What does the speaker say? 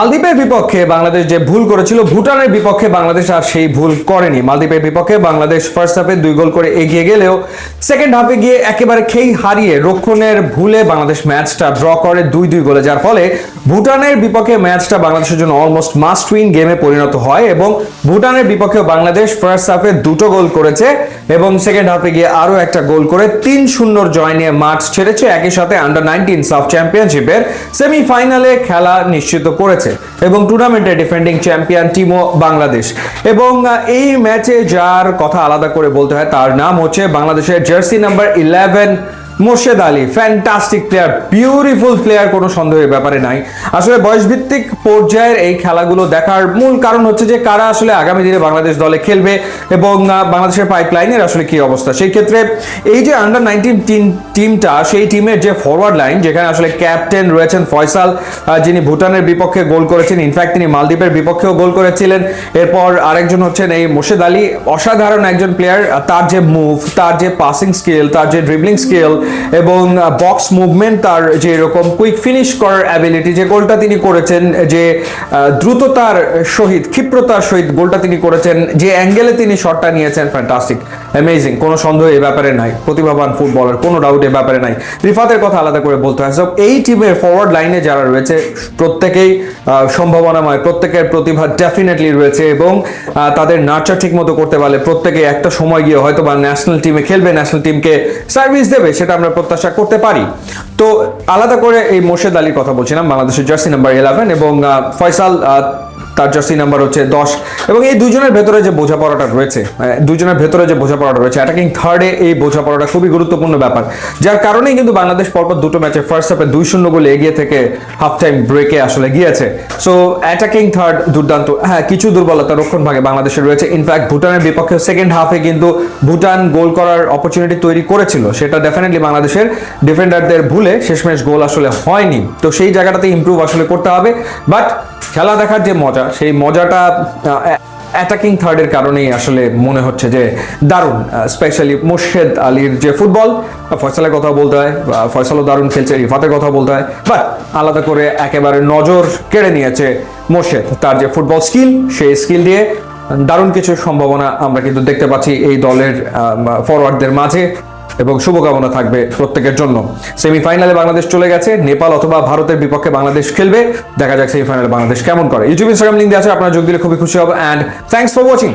মালদ্বীপের বিপক্ষে বাংলাদেশ যে ভুল করেছিল, ভুটানের বিপক্ষে বাংলাদেশ আর সেই ভুল করেনি। মালদ্বীপের বিপক্ষে বাংলাদেশ ফার্স্ট হাফে দুই গোল করে এগিয়ে গেলেও সেকেন্ড হাফে গিয়ে একেবারে খেই হারিয়ে রক্ষণের ভুলে বাংলাদেশ ম্যাচটা ড্র করে দুই দুই গোলে, যার ফলে ভুটানের বিপক্ষে ম্যাচটা বাংলাদেশের জন্য অলমোস্ট মাস্ট উইন গেমে পরিণত হয় এবং ভুটানের বিপক্ষে বাংলাদেশ ফার্স্ট হাফে দুটো গোল করেছে এবং সেকেন্ড হাফে গিয়ে আরও একটা গোল করে তিন শূন্যর জয় নিয়ে মাঠ ছেড়েছে। একই সাথে আন্ডার নাইনটিন সাফ চ্যাম্পিয়নশিপের সেমিফাইনালে খেলা নিশ্চিত করেছে। এবং টুর্নামেন্টের ডিফেন্ডিং চ্যাম্পিয়ন টিমও বাংলাদেশ। এবং এই ম্যাচে যার কথা আলাদা করে বলতে হয়, তার নাম হচ্ছে বাংলাদেশের jersey number eleven Morshed Ali fantastic player beautiful player কোনো সন্দেহের ব্যাপারে নাই। আসলে বয়সভিত্তিক পর্যায়ের এই খেলাগুলো দেখার মূল কারণ হচ্ছে যে কারা আসলে আগামী দিনে বাংলাদেশ দলে খেলবে এবং বাংলাদেশের পাইপলাইনের আসলে কি অবস্থা। সেই ক্ষেত্রে এই যে আন্ডার নাইনটিন টিমটা সেই টিমের যে ফরওয়ার্ড লাইন যেখানে আসলে ক্যাপ্টেন রয়েছেন ফয়সাল যিনি ভুটানের বিপক্ষে গোল করেছেন ইনফ্যাক্ট তিনি মালদ্বীপের বিপক্ষেও গোল করেছিলেন। এরপর আরেকজন হচ্ছেন এই মোর্শেদ আলী, অসাধারণ একজন প্লেয়ার তার যে মুভ তার যে পাসিং স্কিল তার যে ড্রিবলিং স্কিল এবং বক্স মুভমেন্ট তার যে এরকম কুইক ফিনিশ করার অ্যাবিলিটি যে গোলটা তিনি করেছেন, যে দ্রুততার সহিত, ক্ষিপ্রতার সহিত গোলটা তিনি করেছেন, যে অ্যাঙ্গেলে তিনি শটটা নিয়েছেন ফ্যান্টাস্টিক অ্যামেজিং কোনো সন্দেহ এই ব্যাপারে নাই, প্রতিভাবান ফুটবলার কোনো ডাউট এই ব্যাপারে নাই। রিফাতের কথা আলাদা করে বলতে হয়। সব এই টিমের ফরওয়ার্ড লাইনে যারা রয়েছে, প্রত্যেকেই সম্ভাবনাময়, প্রত্যেকের প্রতিভা ডেফিনেটলি রয়েছে এবং তাদের নার্চার ঠিক মতো করতে পারলে প্রত্যেকে একটা সময় গিয়ে হয়তো বা ন্যাশনাল টিমে খেলবে ন্যাশনাল টিমকে সার্ভিস দেবে, সেটা আমরা প্রত্যাশা করতে পারি। তো আলাদা করে এই মোর্শেদ আলীর কথা বলছিলাম, বাংলাদেশের জার্সি নাম্বার ইলেভেন এবং ফয়সাল তার জার্সি নাম্বার হচ্ছে দশ। এবং এই দুজনের ভেতরে যে বোঝাপড়াটা রয়েছে আহ, দুজনের ভেতরে যে বোঝাপড়াটা রয়েছে অ্যাটাকিং থার্ডে এই বোঝাপড়াটা খুবই গুরুত্বপূর্ণ ব্যাপার। যার কারণেই কিন্তু বাংলাদেশ পরপর দুটো ম্যাচে ফার্স্ট হাফে দুই শূন্য গোলে এগিয়ে থেকে হাফ টাইম ব্রেকে আসলে গিয়েছে। সো অ্যাটাকিং থার্ড দুর্দান্ত হ্যাঁ কিছু দুর্বলতা রক্ষণ ভাগে বাংলাদেশের রয়েছে। ইনফ্যাক্ট ভুটানের বিপক্ষে সেকেন্ড হাফে কিন্তু ভুটান গোল করার অপরচুনিটি তৈরি করেছিল। সেটা ডেফিনেটলি বাংলাদেশের ডিফেন্ডারদের ভুলে শেষমেশ গোল আসলে হয়নি। তো সেই জায়গাটাতে ইমপ্রুভ আসলে করতে হবে। বাট খেলা দেখার যে মজা সেই মজাটা অ্যাটাকিং থার্ডের কারণেই আসলে মনে হচ্ছে যে দারুণ স্পেশালি মোর্শেদ আলীর যে ফুটবল ফয়সালের কথা বলতে হয় ফয়সালও দারুণ খেলছে, রিফাতের কথা বলতে হয় বাট আলাদা করে একেবারে নজর কেড়ে নিয়েছে মোর্শেদ, তার যে ফুটবল স্কিল সেই স্কিল দিয়ে দারুণ কিছু সম্ভাবনা আমরা কিন্তু দেখতে পাচ্ছি এই দলের ফরওয়ার্ডদের মাঝে। এবং শুভকামনা থাকবে প্রত্যেকের জন্য। সেমিফাইনালে বাংলাদেশ চলে গেছে, নেপাল অথবা ভারতের বিপক্ষে বাংলাদেশ খেলবে। দেখা যাক সেমিফাইনালে বাংলাদেশ কেমন করে। ইউটিউব, ইনস্টাগ্রাম লিঙ্ক দিয়ে আছে, আপনারা যোগ দিলে খুবই খুশি হবে। And thanks for watching